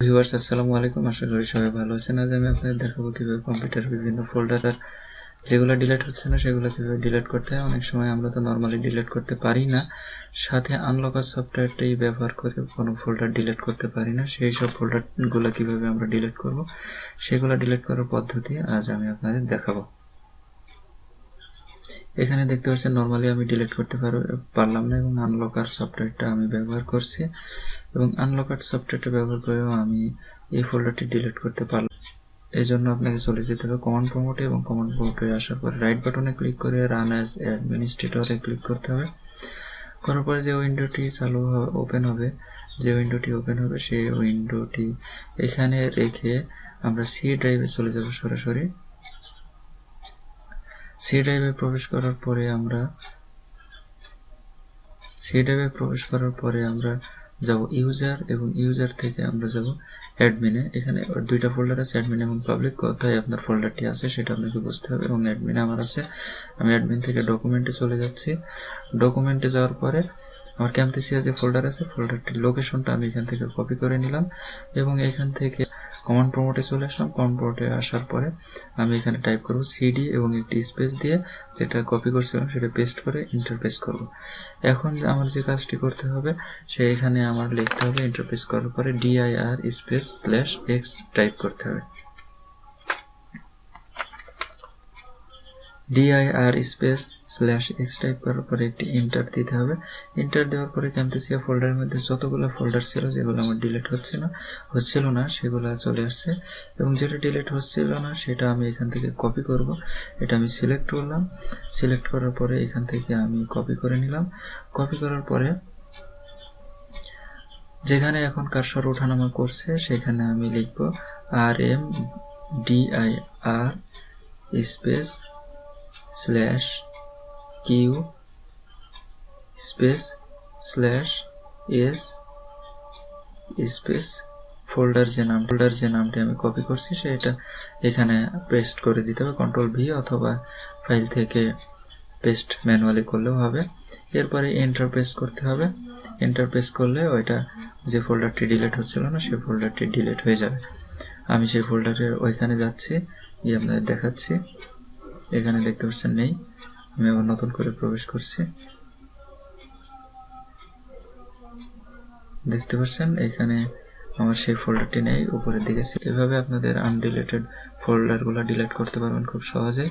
Viewers আসসালামু আলাইকুম। আশা করি সবাই ভালো আছেন। আজ আমি আপনাদের দেখাবো কীভাবে কম্পিউটার বিভিন্ন ফোল্ডার যেগুলো ডিলিট হচ্ছে না, সেগুলো কীভাবে ডিলিট করতে হয়। অনেক সময় আমরা তো নর্মালি ডিলিট করতে পারি না। সাথে আনলকার সফটওয়্যারটাই ব্যবহার করে কোনো ফোল্ডার ডিলিট করতে পারি না। সেই সব ফোল্ডারগুলো কীভাবে আমরা ডিলিট করব, সেগুলো ডিলিট করার পদ্ধতি আজ আমি আপনাদের দেখাবো। এখানে দেখতে পাচ্ছেন নর্মালি আমি ডিলিট করতে পার- পারলাম না এবং আনলকার সফটওয়্যারটা আমি ব্যবহার করছি। এবং আনলকার সফটওয়্যারটা ব্যবহার করেও আমি এই ফোল্ডারটি ডিলিট করতে পারলাম। এই জন্য আপনাকে চলে যেতে হবে কমান্ড প্রমোটে এবং কমান্ড প্রমোটে আসার পরে রাইট বাটনে ক্লিক করে রান অ্যাজ অ্যাডমিনিস্ট্রেটরে ক্লিক করতে হবে। করার পরে যে উইন্ডোটি চালু ওপেন হবে, যে উইন্ডোটি ওপেন হবে, সেই উইন্ডোটি এখানে রেখে আমরা সি ড্রাইভে চলে যাব সরাসরি। সি ড্রাইভে প্রবেশ করার পরে আমরা সি ড্রাইভে প্রবেশ করার পরে আমরা যাব ইউজার এবং ইউজার থেকে আমরা যাব অ্যাডমিনে এখানে দুইটা ফোল্ডার আছে অ্যাডমিন এবং পাবলিক কোথায় আপনার ফোল্ডারটি আছে সেটা আপনাকে বুঝতে হবে এবং অ্যাডমিনে আমার আছে। আমি অ্যাডমিন থেকে ডকুমেন্টে চলে যাচ্ছি। ডকুমেন্টে যাওয়ার পরে আমার ক্যাম্পেসিয়া যে ফোল্ডার আছে ফোল্ডারটির লোকেশনটা আমি এখান থেকে কপি করে নিলাম এবং এখান থেকে কমন প্রমোটে চলে আসলাম। কমান্ড প্রমোটে আসার পরে আমি এখানে টাইপ করব সিডি এবং একটি স্পেস দিয়ে যেটা কপি করছিলাম সেটা পেস্ট করে ইন্টারপেস করব। এখন আমার যে কাজটি করতে হবে, সে এখানে আমার লিখতে হবে ইন্টারপেস করার পরে DIR space slash X type করতে হবে। DIR space slash X type করার পরে একটি ইন্টার দিতে হবে। ইন্টার দেওয়ার পরে ক্যাম্পেসিয়া ফোল্ডারের মধ্যে যতগুলো ফোল্ডার ছিল, যেগুলো আমার ডিলিট হচ্ছে না হচ্ছিল না, সেগুলো চলে আসছে। এবং যেটা ডিলিট হচ্ছিল না, সেটা আমি এখান থেকে কপি করব। এটা আমি সিলেক্ট করলাম। সিলেক্ট করার পরে এখান থেকে আমি কপি করে নিলাম। কপি করার পরে যেখানে এখন কারসর ওঠানামা করছে, সেখানে আমি লিখব rmdir space slash Q space slash S space folder যে নাম ফোল্ডার যে নামটি আমি কপি করছি, সেটা এখানে পেস্ট করে দিতে হবে কন্ট্রোল ভি অথবা ফাইল থেকে পেস্ট ম্যানুয়ালি করলেও হবে। এরপরে এন্টার প্রেস করতে হবে। এন্টার প্রেস করলে ওইটা যে ফোল্ডারটি ডিলিট হচ্ছিল না, সেই ফোল্ডারটি ডিলিট হয়ে যাবে। আমি সেই ফোল্ডারের ওইখানে যাচ্ছি, গিয়ে আপনাদের দেখাচ্ছি। এখানে দেখতে পাচ্ছেন নেই। আমি আবার নতুন করে প্রবেশ করছি। দেখতে পাচ্ছেন, এখানে আমার সেই ফোল্ডারটি নেই, উপরের দিকে এভাবে আপনাদের আনডিলেটেড ফোল্ডারগুলো ডিলিট করতে পারবেন খুব সহজে